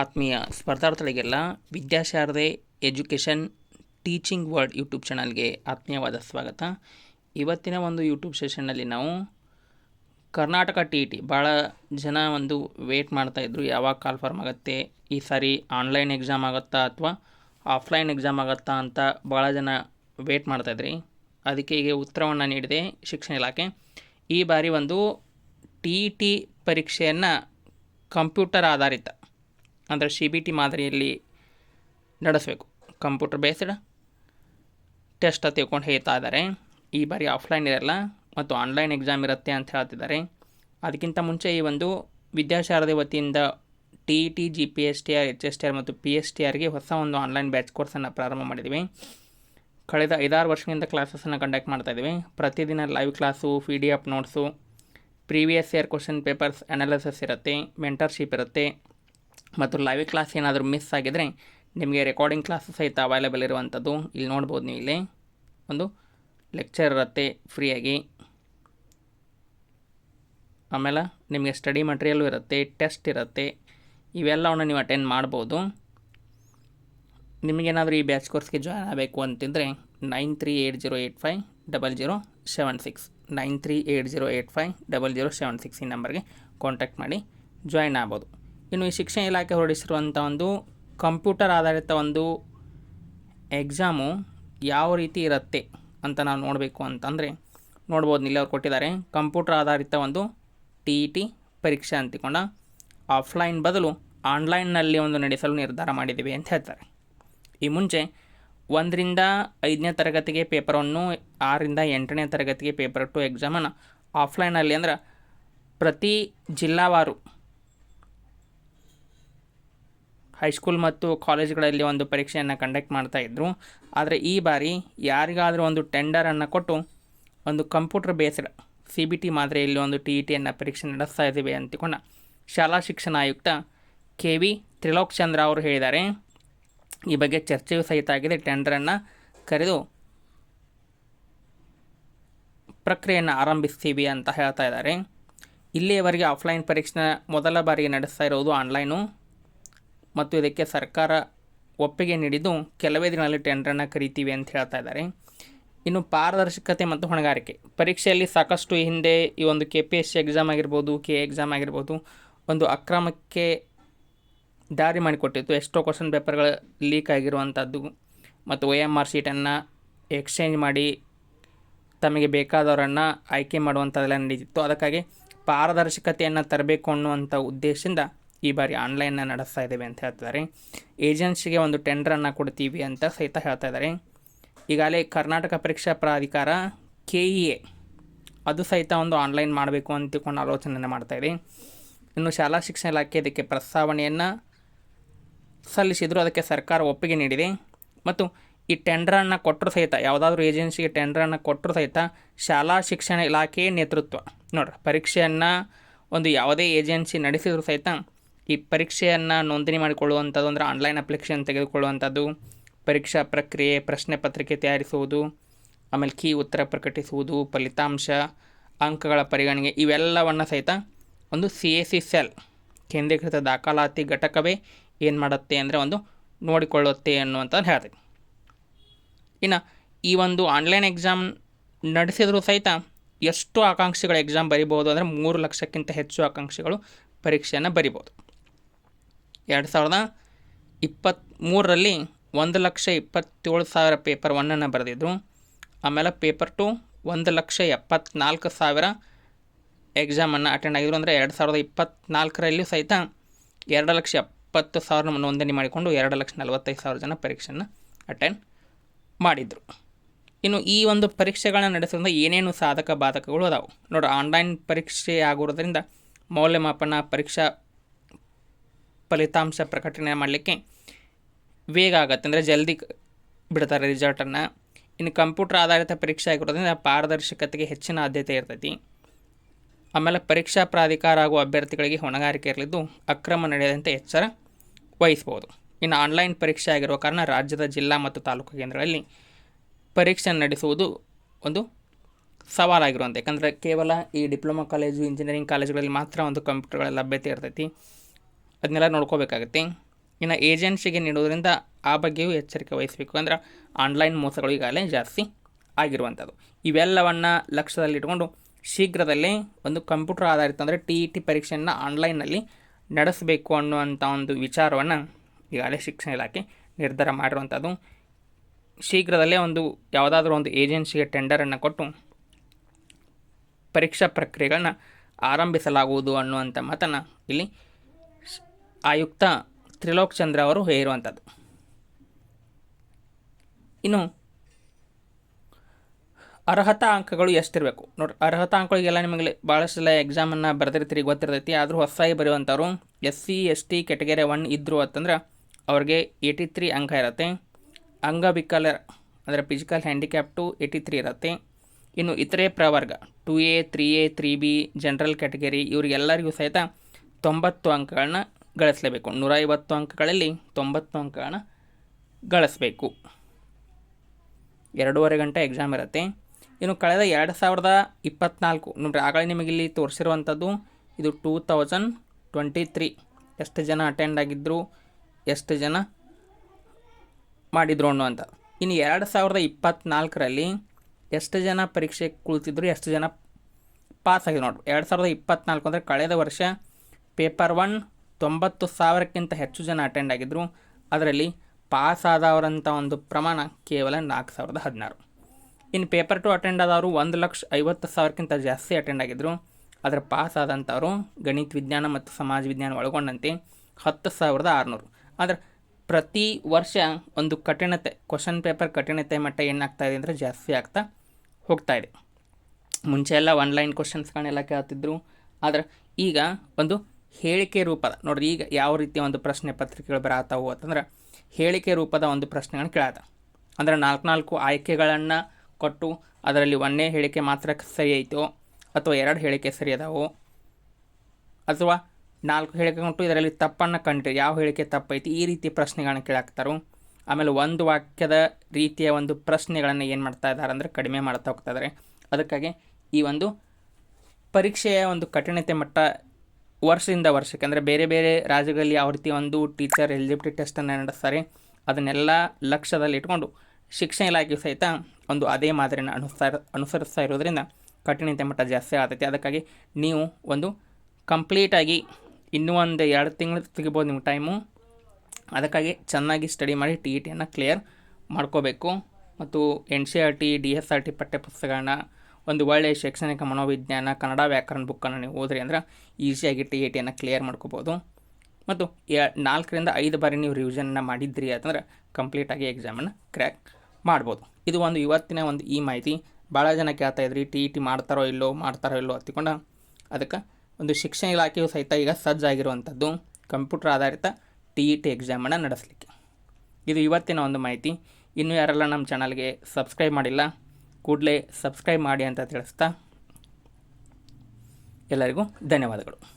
ಆತ್ಮೀಯ ಸ್ಪರ್ಧಾರ್ಥಿಗಳಿಗೆಲ್ಲ Vidyasharade education teaching word YouTube ಚಾನಲ್ಗೆ ಆತ್ಮೀಯವಾದ ಸ್ವಾಗತ. ಇವತ್ತಿನ ಒಂದು ಯೂಟ್ಯೂಬ್ ಸೆಷನ್ನಲ್ಲಿ ನಾವು ಕರ್ನಾಟಕ ಟಿ ಇ ಟಿ ಭಾಳ ಜನ ಒಂದು ವೇಟ್ ಮಾಡ್ತಾಯಿದ್ರು ಯಾವಾಗ ಕಾಲ್ಫಾರ್ಮ್ ಆಗುತ್ತೆ, ಈ ಸಾರಿ ಆನ್ಲೈನ್ ಎಕ್ಸಾಮ್ ಆಗುತ್ತಾ ಅಥವಾ ಆಫ್ಲೈನ್ ಎಕ್ಸಾಮ್ ಆಗುತ್ತಾ ಅಂತ ಭಾಳ ಜನ ವೇಟ್ ಮಾಡ್ತಾಯಿದ್ರಿ ಅದಕ್ಕೆ ಈಗ ಉತ್ತರವನ್ನು ನೀಡಿದೆ ಶಿಕ್ಷಣ ಇಲಾಖೆ. ಈ ಬಾರಿ ಒಂದು ಟಿ ಇ ಟಿ ಪರೀಕ್ಷೆಯನ್ನು ಕಂಪ್ಯೂಟರ್ ಆಧಾರಿತ ಅಂದರೆ ಸಿ ಬಿ ಟಿ ಮಾದರಿಯಲ್ಲಿ ನಡೆಸಬೇಕು. ಕಂಪ್ಯೂಟರ್ ಬೇಸ್ಡ್ ಟೆಸ್ಟ್ ತಿಳ್ಕೊಂಡು ಹೇಳ್ತಾ ಇದ್ದಾರೆ. ಈ ಬಾರಿ ಆಫ್ಲೈನ್ ಇರಲ್ಲ ಮತ್ತು ಆನ್ಲೈನ್ ಎಕ್ಸಾಮ್ ಇರುತ್ತೆ ಅಂತ ಹೇಳ್ತಿದ್ದಾರೆ. ಅದಕ್ಕಿಂತ ಮುಂಚೆ ಈ ಒಂದು ವಿದ್ಯಾಶಾರದೆ ವತಿಯಿಂದ T E T G P S T R H S T R ಮತ್ತು ಪಿ ಎಸ್ ಟಿ ಆರ್ಗೆ ಹೊಸ ಒಂದು ಆನ್ಲೈನ್ ಬ್ಯಾಚ್ ಕೋರ್ಸನ್ನು ಪ್ರಾರಂಭ ಮಾಡಿದ್ದೀವಿ. ಕಳೆದ ಐದಾರು ವರ್ಷದಿಂದ ಕ್ಲಾಸಸನ್ನು ಕಂಡಕ್ಟ್ ಮಾಡ್ತಾಯಿದ್ದೀವಿ ಪ್ರತಿದಿನ live class, P D F notes, previous year question papers, analysis ಇರುತ್ತೆ, ಮೆಂಟರ್ಶಿಪ್ ಇರುತ್ತೆ. ಮತ್ತು ಲೈವ್ ಕ್ಲಾಸ್ ಏನಾದರೂ ಮಿಸ್ ಆಗಿದರೆ ನಿಮಗೆ ರೆಕಾರ್ಡಿಂಗ್ ಕ್ಲಾಸ್ ಸಹಿತ ಅವೈಲೇಬಲ್ ಇರುವಂಥದ್ದು ಇಲ್ಲಿ ನೋಡ್ಬೋದು ನೀವು ಇಲ್ಲಿ. ಒಂದು ಲೆಕ್ಚರ್ ಇರುತ್ತೆ ಫ್ರೀಯಾಗಿ ಆಮೇಲೆ ನಿಮಗೆ ಸ್ಟಡಿ ಮಟೀರಿಯಲ್ಲು ಇರುತ್ತೆ ಟೆಸ್ಟ್ ಇರುತ್ತೆ, ಇವೆಲ್ಲವನ್ನು ನೀವು ಅಟೆಂಡ್ ಮಾಡ್ಬೋದು. ನಿಮಗೇನಾದರೂ ಈ ಬ್ಯಾಚ್ ಕೋರ್ಸ್ಗೆ ಜಾಯ್ನ್ ಆಗಬೇಕು ಅಂತಿದ್ದರೆ nine three eight zero eight five double zero seven six nine three eight zero eight five double zero seven six ಈ ನಂಬರ್ಗೆ ಕಾಂಟ್ಯಾಕ್ಟ್ ಮಾಡಿ ಜಾಯ್ನ್ ಆಗ್ಬೋದು. ಇನ್ನು ಈ ಶಿಕ್ಷಣ ಇಲಾಖೆ ಹೊರಡಿಸಿರುವಂಥ ಒಂದು ಕಂಪ್ಯೂಟರ್ ಆಧಾರಿತ ಒಂದು ಎಕ್ಸಾಮು ಯಾವ ರೀತಿ ಇರುತ್ತೆ ಅಂತ ನಾವು ನೋಡಬೇಕು ಅಂತಂದರೆ ನೋಡ್ಬೋದು ಇಲ್ಲಿ ಅವ್ರು ಕೊಟ್ಟಿದ್ದಾರೆ. ಕಂಪ್ಯೂಟರ್ ಆಧಾರಿತ ಒಂದು ಟಿ ಇ ಟಿ ಪರೀಕ್ಷೆ ಅಂತಿಕೊಂಡ ಆಫ್ಲೈನ್ ಬದಲು ಆನ್ಲೈನ್ನಲ್ಲಿ ಒಂದು ನಡೆಸಲು ನಿರ್ಧಾರ ಮಾಡಿದ್ದೀವಿ ಅಂತ ಹೇಳ್ತಾರೆ. ಈ ಮುಂಚೆ ಒಂದರಿಂದ ಐದನೇ ತರಗತಿಗೆ ಪೇಪರನ್ನು, ಆರರಿಂದ ಎಂಟನೇ ತರಗತಿಗೆ ಪೇಪರ್ ಟು ಎಕ್ಸಾಮನ್ನು ಆಫ್ಲೈನಲ್ಲಿ ಅಂದ್ರೆ ಪ್ರತಿ ಜಿಲ್ಲಾವಾರು ಹೈಸ್ಕೂಲ್ ಮತ್ತು ಕಾಲೇಜ್ಗಳಲ್ಲಿ ಒಂದು ಪರೀಕ್ಷೆಯನ್ನು ಕಂಡಕ್ಟ್ ಮಾಡ್ತಾಯಿದ್ರು ಆದರೆ ಈ ಬಾರಿ ಯಾರಿಗಾದರೂ ಒಂದು ಟೆಂಡರನ್ನು ಕೊಟ್ಟು ಒಂದು computer based C B T ಮಾದರಿಯಲ್ಲಿ ಒಂದು ಟಿ ಇ ಟಿಯನ್ನು ಪರೀಕ್ಷೆ ನಡೆಸ್ತಾ ಇದ್ದೀವಿ ಅಂತಿಕೊಂಡ ಶಾಲಾ ಶಿಕ್ಷಣ ಆಯುಕ್ತ ಕೆ ವಿ ತ್ರಿಲೋಕ್ ಚಂದ್ರ ಅವರು ಹೇಳಿದ್ದಾರೆ. ಈ ಬಗ್ಗೆ ಚರ್ಚೆಯೂ ಸಹಿತ ಆಗಿದೆ. ಟೆಂಡರನ್ನು ಕರೆದು ಪ್ರಕ್ರಿಯೆಯನ್ನು ಆರಂಭಿಸ್ತೀವಿ ಅಂತ ಹೇಳ್ತಾ ಇದ್ದಾರೆ. ಇಲ್ಲಿಯವರೆಗೆ ಆಫ್ಲೈನ್ ಪರೀಕ್ಷೆನ ಮೊದಲ ಬಾರಿಗೆ ನಡೆಸ್ತಾ ಇರೋದು ಆನ್ಲೈನು ಮತ್ತು ಇದಕ್ಕೆ ಸರ್ಕಾರ ಒಪ್ಪಿಗೆ ನೀಡಿದ್ದು ಕೆಲವೇ ದಿನಗಳಲ್ಲಿ ಟೆಂಡರನ್ನು ಕರಿತೀವಿ ಅಂತ ಹೇಳ್ತಾ ಇದ್ದಾರೆ. ಇನ್ನು ಪಾರದರ್ಶಕತೆ ಮತ್ತು ಹೊಣೆಗಾರಿಕೆ. ಪರೀಕ್ಷೆಯಲ್ಲಿ ಸಾಕಷ್ಟು ಹಿಂದೆ ಈ ಒಂದು K P S C exam ಆಗಿರ್ಬೋದು ಕೆ ಎಕ್ಸಾಮ್ ಆಗಿರ್ಬೋದು, ಒಂದು ಅಕ್ರಮಕ್ಕೆ ದಾರಿ ಮಾಡಿಕೊಟ್ಟಿತ್ತು. ಎಷ್ಟೋ ಕ್ವಶನ್ ಪೇಪರ್ಗಳು ಲೀಕ್ ಆಗಿರುವಂಥದ್ದು ಮತ್ತು ಒ ಎಂ ಆರ್ ಶೀಟನ್ನು ಎಕ್ಸ್ಚೇಂಜ್ ಮಾಡಿ ತಮಗೆ ಬೇಕಾದವರನ್ನು ಆಯ್ಕೆ ಮಾಡುವಂಥದ್ದೆಲ್ಲ ನಡೀತಿತ್ತು ಅದಕ್ಕಾಗಿ ಪಾರದರ್ಶಕತೆಯನ್ನು ತರಬೇಕು ಅನ್ನುವಂಥ ಉದ್ದೇಶದಿಂದ ಈ ಬಾರಿ ಆನ್ಲೈನ್ನ ನಡೆಸ್ತಾ ಇದ್ದೇವೆ ಅಂತ ಹೇಳ್ತಿದ್ದಾರೆ. ಏಜೆನ್ಸಿಗೆ ಒಂದು ಟೆಂಡ್ರನ್ನು ಕೊಡ್ತೀವಿ ಅಂತ ಸಹಿತ ಹೇಳ್ತಾ ಇದ್ದಾರೆ. ಈಗಾಗಲೇ ಕರ್ನಾಟಕ ಪರೀಕ್ಷಾ ಪ್ರಾಧಿಕಾರ ಕೆ ಇ ಎ ಅದು ಸಹಿತ ಒಂದು ಆನ್ಲೈನ್ ಮಾಡಬೇಕು ಅಂತ ತಿಳ್ಕೊಂಡು ಆಲೋಚನೆಯನ್ನು ಇದೆ. ಇನ್ನು ಶಾಲಾ ಶಿಕ್ಷಣ ಇಲಾಖೆ ಇದಕ್ಕೆ ಪ್ರಸ್ತಾವನೆಯನ್ನು ಸಲ್ಲಿಸಿದರೂ, ಅದಕ್ಕೆ ಸರ್ಕಾರ ಒಪ್ಪಿಗೆ ನೀಡಿದೆ. ಮತ್ತು ಈ ಟೆಂಡ್ರನ್ನು ಕೊಟ್ಟರು ಸಹಿತ, ಯಾವುದಾದ್ರೂ ಏಜೆನ್ಸಿಗೆ ಟೆಂಡ್ರನ್ನು ಕೊಟ್ಟರು ಸಹಿತ ಶಾಲಾ ಶಿಕ್ಷಣ ಇಲಾಖೆಯ ನೇತೃತ್ವ. ನೋಡ್ರಿ, ಪರೀಕ್ಷೆಯನ್ನು ಒಂದು ಯಾವುದೇ ಏಜೆನ್ಸಿ ನಡೆಸಿದರೂ ಸಹಿತ ಈ ಪರೀಕ್ಷೆಯನ್ನು ನೋಂದಣಿ ಮಾಡಿಕೊಳ್ಳುವಂಥದ್ದು ಅಂದರೆ ಆನ್ಲೈನ್ ಅಪ್ಲಿಕೇಶನ್ ತೆಗೆದುಕೊಳ್ಳುವಂಥದ್ದು, ಪರೀಕ್ಷಾ ಪ್ರಕ್ರಿಯೆ, ಪ್ರಶ್ನೆ ಪತ್ರಿಕೆ ತಯಾರಿಸುವುದು, ಆಮೇಲೆ ಕೀ ಉತ್ತರ ಪ್ರಕಟಿಸುವುದು, ಫಲಿತಾಂಶ, ಅಂಕಗಳ ಪರಿಗಣನೆ ಇವೆಲ್ಲವನ್ನು ಸಹಿತ ಒಂದು ಸಿ ಎ ಸಿ ಸೆಲ್ ಕೇಂದ್ರೀಕೃತ ದಾಖಲಾತಿ ಘಟಕವೇ ಏನು ಮಾಡುತ್ತೆ ಅಂದರೆ ಒಂದು ನೋಡಿಕೊಳ್ಳುತ್ತೆ ಅನ್ನುವಂಥದ್ದು ಹೇಳ್ತೀವಿ. ಇನ್ನು ಈ ಒಂದು ಆನ್ಲೈನ್ ಎಕ್ಸಾಮ್ ನಡೆಸಿದರೂ ಸಹಿತ ಎಷ್ಟು ಆಕಾಂಕ್ಷಿಗಳ ಎಕ್ಸಾಮ್ ಬರಿಬೋದು ಅಂದರೆ ಮೂರು ಲಕ್ಷಕ್ಕಿಂತ ಹೆಚ್ಚು ಆಕಾಂಕ್ಷಿಗಳು ಪರೀಕ್ಷೆಯನ್ನು ಬರಿಬೋದು ಎರಡು ಸಾವಿರದ ಇಪ್ಪತ್ತ್ಮೂರರಲ್ಲಿ ಒಂದು ಲಕ್ಷ ಇಪ್ಪತ್ತೇಳು ಸಾವಿರ ಪೇಪರ್ ಒನ್ನನ್ನು ಬರೆದಿದ್ರು. ಆಮೇಲೆ ಪೇಪರ್ ಟು ಒಂದು ಲಕ್ಷ ಎಪ್ಪತ್ನಾಲ್ಕು ಸಾವಿರ ಎಕ್ಸಾಮನ್ನು ಅಟೆಂಡ್ ಆಗಿದ್ರು. ಅಂದರೆ ಎರಡು ಸಾವಿರದ ಇಪ್ಪತ್ತ್ನಾಲ್ಕರಲ್ಲಿಯೂ ಸಹಿತ ಎರಡು ಲಕ್ಷ ಎಪ್ಪತ್ತು ಸಾವಿರ ನೋಂದಣಿ ಮಾಡಿಕೊಂಡು ಎರಡು ಲಕ್ಷ ನಲವತ್ತೈದು ಸಾವಿರ ಜನ ಪರೀಕ್ಷೆಯನ್ನು ಅಟೆಂಡ್ ಮಾಡಿದರು. ಇನ್ನು ಈ ಒಂದು ಪರೀಕ್ಷೆಗಳನ್ನ ನಡೆಸೋದ್ರಿಂದ ಏನೇನು ಸಾಧಕ ಬಾಧಕಗಳು ಅದಾವೆ? ನೋಡಿ ಆನ್ಲೈನ್ ಪರೀಕ್ಷೆ ಆಗೋದ್ರಿಂದ ಮೌಲ್ಯಮಾಪನ, ಪರೀಕ್ಷಾ ಫಲಿತಾಂಶ ಪ್ರಕಟಣೆ ಮಾಡಲಿಕ್ಕೆ ವೇಗ ಆಗುತ್ತೆ. ಅಂದರೆ ಜಲ್ದಿ ಬಿಡ್ತಾರೆ ರಿಸಲ್ಟನ್ನು ಇನ್ನು ಕಂಪ್ಯೂಟರ್ ಆಧಾರಿತ ಪರೀಕ್ಷೆ ಆಗಿರೋದ್ರಿಂದ ಪಾರದರ್ಶಕತೆಗೆ ಹೆಚ್ಚಿನ ಆದ್ಯತೆ ಇರ್ತೈತಿ. ಆಮೇಲೆ ಪರೀಕ್ಷಾ ಪ್ರಾಧಿಕಾರ ಹಾಗೂ ಅಭ್ಯರ್ಥಿಗಳಿಗೆ ಹೊಣೆಗಾರಿಕೆ ಇರಲಿದ್ದು ಅಕ್ರಮ ನಡೆಯದಂತೆ ಎಚ್ಚರ ವಹಿಸ್ಬೋದು. ಇನ್ನು ಆನ್ಲೈನ್ ಪರೀಕ್ಷೆ ಆಗಿರೋ ಕಾರಣ ರಾಜ್ಯದ ಜಿಲ್ಲಾ ಮತ್ತು ತಾಲೂಕು ಕೇಂದ್ರಗಳಲ್ಲಿ ಪರೀಕ್ಷೆ ನಡೆಸುವುದು ಒಂದು ಸವಾಲಾಗಿರುವಂಥ ಯಾಕಂದರೆ ಕೇವಲ ಈ ಡಿಪ್ಲೊಮಾ ಕಾಲೇಜು ಇಂಜಿನಿಯರಿಂಗ್ ಕಾಲೇಜುಗಳಲ್ಲಿ ಮಾತ್ರ ಒಂದು ಕಂಪ್ಯೂಟರ್ಗಳ ಲಭ್ಯತೆ ಇರ್ತೈತಿ. ಅದನ್ನೆಲ್ಲ ನೋಡ್ಕೋಬೇಕಾಗತ್ತೆ. ಇನ್ನು ಏಜೆನ್ಸಿಗೆ ನೀಡೋದ್ರಿಂದ ಆ ಬಗ್ಗೆಯೂ ಎಚ್ಚರಿಕೆ ವಹಿಸಬೇಕು ಅಂದ್ರೆ ಆನ್ಲೈನ್ ಮೋಸಗಳು ಈಗಾಗಲೇ ಜಾಸ್ತಿ ಆಗಿರುವಂಥದ್ದು. ಇವೆಲ್ಲವನ್ನು ಲಕ್ಷ್ಯದಲ್ಲಿಟ್ಕೊಂಡು ಶೀಘ್ರದಲ್ಲೇ ಒಂದು ಕಂಪ್ಯೂಟರ್ ಆಧಾರಿತ ಅಂದರೆ ಟಿ ಇ ಟಿ ಪರೀಕ್ಷೆಯನ್ನು ಆನ್ಲೈನ್ನಲ್ಲಿ ನಡೆಸಬೇಕು ಅನ್ನುವಂಥ ಒಂದು ವಿಚಾರವನ್ನು ಈಗಾಗಲೇ ಶಿಕ್ಷಣ ಇಲಾಖೆ ನಿರ್ಧಾರ ಮಾಡಿರುವಂಥದ್ದು. ಶೀಘ್ರದಲ್ಲೇ ಒಂದು ಯಾವುದಾದ್ರೂ ಒಂದು ಏಜೆನ್ಸಿಗೆ ಟೆಂಡರನ್ನು ಕೊಟ್ಟು ಪರೀಕ್ಷಾ ಪ್ರಕ್ರಿಯೆಗಳನ್ನ ಆರಂಭಿಸಲಾಗುವುದು ಅನ್ನುವಂಥ ಮಾತನ್ನು ಇಲ್ಲಿ ಆಯುಕ್ತ ತ್ರಿಲೋಕ್ ಚಂದ್ರ ಅವರು ಹೇಳಿರುವಂಥದ್ದು ಇನ್ನು ಅರ್ಹತಾ ಅಂಕಗಳು ಎಷ್ಟಿರಬೇಕು? ನೋಡಿ ಅರ್ಹತಾ ಅಂಕಗಳಿಗೆಲ್ಲ ನಿಮಗೆ ಭಾಳಷ್ಟು ಸಲ ಎಕ್ಸಾಮನ್ನು ಬರೆದಿರ್ತೀರಿ, ಗೊತ್ತಿರ್ತೈತಿ. ಆದರೂ ಹೊಸಾಗಿ ಬರೆಯುವಂಥವ್ರು S C S T category one ಇದ್ದರು ಅಂತಂದ್ರೆ ಅವ್ರಿಗೆ ಏಯ್ಟಿ ತ್ರೀ ಅಂಕ ಇರುತ್ತೆ. ಅಂಗವಿಕಲ ಅಂದರೆ physical handicap to eighty three ಇರುತ್ತೆ. ಇನ್ನು ಇತರೆ ಪ್ರವರ್ಗ two A three A three B general category ಇವರಿಗೆಲ್ಲರಿಗೂ ಸಹಿತ ತೊಂಬತ್ತು ಅಂಕಗಳನ್ನ ಗಳಿಸಲೇಬೇಕು. ನೂರ ಐವತ್ತು ಅಂಕಗಳಲ್ಲಿ ತೊಂಬತ್ತು ಅಂಕಗಳನ್ನ ಗಳಿಸಬೇಕು. ಎರಡೂವರೆ ಗಂಟೆ ಎಕ್ಸಾಮ್ ಇರುತ್ತೆ. ಇನ್ನು ಕಳೆದ ಎರಡು ಸಾವಿರದ ಇಪ್ಪತ್ತ್ನಾಲ್ಕು ನೋಡಿರಿ, ಆಗಲೇ ನಿಮಗೆ ಇಲ್ಲಿ ತೋರಿಸಿರುವಂಥದ್ದು, ಇದು ಟೂ ತೌಸಂಡ್ ಟ್ವೆಂಟಿ ತ್ರೀ ಎಷ್ಟು ಜನ ಅಟೆಂಡ್ ಆಗಿದ್ದರು ಎಷ್ಟು ಜನ ಮಾಡಿದ್ರು ಅನ್ನುವಂಥ. ಇನ್ನು ಎರಡು ಸಾವಿರದ ಇಪ್ಪತ್ತ್ನಾಲ್ಕರಲ್ಲಿ ಎಷ್ಟು ಜನ ಪರೀಕ್ಷೆ ಕುಳಿತಿದ್ರು, ಎಷ್ಟು ಜನ ಪಾಸ್ ಆಗಿದೆ ನೋಡ್ರಿ. ಎರಡು ಸಾವಿರದ ಇಪ್ಪತ್ತ್ನಾಲ್ಕು ಅಂದರೆ ಕಳೆದ ವರ್ಷ ಪೇಪರ್ ಒನ್ ತೊಂಬತ್ತು ಸಾವಿರಕ್ಕಿಂತ ಹೆಚ್ಚು ಜನ ಅಟೆಂಡ್ ಆಗಿದ್ದರು ಅದರಲ್ಲಿ ಪಾಸ್ ಆದವರಂಥ ಒಂದು ಪ್ರಮಾಣ ಕೇವಲ ನಾಲ್ಕು ಸಾವಿರದ ಹದಿನಾರು. ಇನ್ನು ಪೇಪರ್ ಟು ಅಟೆಂಡ್ ಆದವರು ಒಂದು ಲಕ್ಷ ಐವತ್ತು ಸಾವಿರಕ್ಕಿಂತ ಜಾಸ್ತಿ ಅಟೆಂಡ್ ಆಗಿದ್ದರು ಅದರ ಪಾಸ್ ಆದಂಥವರು ಗಣಿತ ವಿಜ್ಞಾನ ಮತ್ತು ಸಮಾಜ ವಿಜ್ಞಾನ ಒಳಗೊಂಡಂತೆ ಹತ್ತು ಸಾವಿರದ ಆರುನೂರು. ಆದರೆ ಪ್ರತಿ ವರ್ಷ ಒಂದು ಕಠಿಣತೆ ಕ್ವಶನ್ ಪೇಪರ್ ಕಠಿಣತೆ ಮಟ್ಟ ಏನಾಗ್ತಾ ಇದೆ ಅಂದರೆ ಜಾಸ್ತಿ ಆಗ್ತಾ ಹೋಗ್ತಾ ಇದೆ. ಮುಂಚೆ ಎಲ್ಲ ಆನ್ಲೈನ್ ಕ್ವಶನ್ಸ್ಗಳನ್ನೆಲ್ಲ ಕೇಳ್ತಿದ್ರು. ಆದರೆ ಈಗ ಒಂದು ಹೇಳಿಕೆ ರೂಪದ, ನೋಡ್ರಿ ಈಗ ಯಾವ ರೀತಿಯ ಒಂದು ಪ್ರಶ್ನೆ ಪತ್ರಿಕೆಗಳು ಬರತ್ತಾವು ಅಂತಂದ್ರೆ, ಹೇಳಿಕೆ ರೂಪದ ಒಂದು ಪ್ರಶ್ನೆಗಳನ್ನ ಕೇಳತ್ತ ಅಂದರೆ ನಾಲ್ಕು ನಾಲ್ಕು ಆಯ್ಕೆಗಳನ್ನು ಕೊಟ್ಟು ಅದರಲ್ಲಿ ಒಂದೇ ಹೇಳಿಕೆ ಮಾತ್ರ ಸರಿ ಐತೋ, ಅಥವಾ ಎರಡು ಹೇಳಿಕೆ ಸರಿ ಅದಾವೋ, ಅಥವಾ ನಾಲ್ಕು ಹೇಳಿಕೆ ಕೊಟ್ಟು ಇದರಲ್ಲಿ ತಪ್ಪನ್ನು ಕಂಡ್ರಿ ಯಾವ ಹೇಳಿಕೆ ತಪ್ಪೈತಿ, ಈ ರೀತಿ ಪ್ರಶ್ನೆಗಳನ್ನ ಕೇಳಾಕ್ತಾರೋ ಆಮೇಲೆ ಒಂದು ವಾಕ್ಯದ ರೀತಿಯ ಒಂದು ಪ್ರಶ್ನೆಗಳನ್ನು ಏನು ಮಾಡ್ತಾ ಇದ್ದಾರೆ ಅಂದರೆ ಕಡಿಮೆ ಮಾಡ್ತಾ ಹೋಗ್ತಾ ಇದ್ದಾರೆ ಅದಕ್ಕಾಗಿ ಈ ಒಂದು ಪರೀಕ್ಷೆಯ ಒಂದು ಕಠಿಣತೆ ಮಟ್ಟ ವರ್ಷದಿಂದ ವರ್ಷಕ್ಕೆ, ಅಂದರೆ ಬೇರೆ ಬೇರೆ ರಾಜ್ಯಗಳಲ್ಲಿ ಯಾವ ರೀತಿ ಒಂದು ಟೀಚರ್ ಎಲಿಜಿಬಿಲಿಟಿ ಟೆಸ್ಟನ್ನು ನಡೆಸ್ತಾರೆ, ಅದನ್ನೆಲ್ಲ ಲಕ್ಷ್ಯದಲ್ಲಿ ಇಟ್ಕೊಂಡು ಶಿಕ್ಷಣ ಇಲಾಖೆ ಸಹಿತ ಒಂದು ಅದೇ ಮಾದರಿನ ಅನುಸಾರ, ಅನುಸರಿಸ್ತಾ ಇರೋದ್ರಿಂದ ಕಠಿಣತೆ ಮಟ್ಟ ಜಾಸ್ತಿ ಆಗ್ತೈತಿ ಅದಕ್ಕಾಗಿ ನೀವು ಒಂದು ಕಂಪ್ಲೀಟಾಗಿ ಇನ್ನೂ ಒಂದು ಎರಡು ತಿಂಗಳು ತೆಗಿಬೋದು ನಿಮ್ಮ ಟೈಮು ಅದಕ್ಕಾಗಿ ಚೆನ್ನಾಗಿ ಸ್ಟಡಿ ಮಾಡಿ ಟಿ ಇ ಟಿಯನ್ನು ಕ್ಲಿಯರ್ ಮಾಡ್ಕೋಬೇಕು. ಮತ್ತು N C R T D S R T ಪಠ್ಯಪುಸ್ತಕಗಳನ್ನ ಒಂದು ಒಳ್ಳೆಯ ಶೈಕ್ಷಣಿಕ ಮನೋವಿಜ್ಞಾನ, ಕನ್ನಡ ವ್ಯಾಕರಣ ಬುಕ್ಕನ್ನು ನೀವು ಓದ್ರಿ ಅಂದ್ರೆ ಈಸಿಯಾಗಿ ಟಿ ಎ ಟಿಯನ್ನು ಕ್ಲಿಯರ್ ಮಾಡ್ಕೋಬೋದು. ಮತ್ತು ನಾಲ್ಕರಿಂದ ಐದು ಬಾರಿ ನೀವು ರಿವಿಷನ್ನ ಮಾಡಿದ್ರಿ ಅಂತಂದ್ರೆ ಕಂಪ್ಲೀಟಾಗಿ ಎಕ್ಸಾಮನ್ನು ಕ್ರ್ಯಾಕ್ ಮಾಡ್ಬೋದು. ಇದು ಒಂದು ಇವತ್ತಿನ ಒಂದು ಈ ಮಾಹಿತಿ. ಭಾಳ ಜನ ಕೇಳ್ತಾ ಇದ್ರಿ ಟಿ ಇ ಟಿ ಮಾಡ್ತಾರೋ ಇಲ್ಲೋ ಮಾಡ್ತಾರೋ ಇಲ್ಲೋ ಹತ್ತಿಕೊಂಡು ಅದಕ್ಕೆ ಒಂದು ಶಿಕ್ಷಣ ಇಲಾಖೆಯು ಸಹಿತ ಈಗ ಸಜ್ಜಾಗಿರುವಂಥದ್ದು ಕಂಪ್ಯೂಟರ್ ಆಧಾರಿತ ಟಿ ಇ ಟಿ ಎಕ್ಸಾಮನ್ನು ನಡೆಸಲಿಕ್ಕೆ. ಇದು ಇವತ್ತಿನ ಒಂದು ಮಾಹಿತಿ. ಇನ್ನೂ ಯಾರೆಲ್ಲ ನಮ್ಮ ಚಾನಲ್ಗೆ ಸಬ್ಸ್ಕ್ರೈಬ್ ಮಾಡಿಲ್ಲ ಕೂಡಲೇ ಸಬ್ಸ್ಕ್ರೈಬ್ ಮಾಡಿ ಅಂತ ತಿಳಿಸ್ತಾ ಎಲ್ಲರಿಗೂ ಧನ್ಯವಾದಗಳು.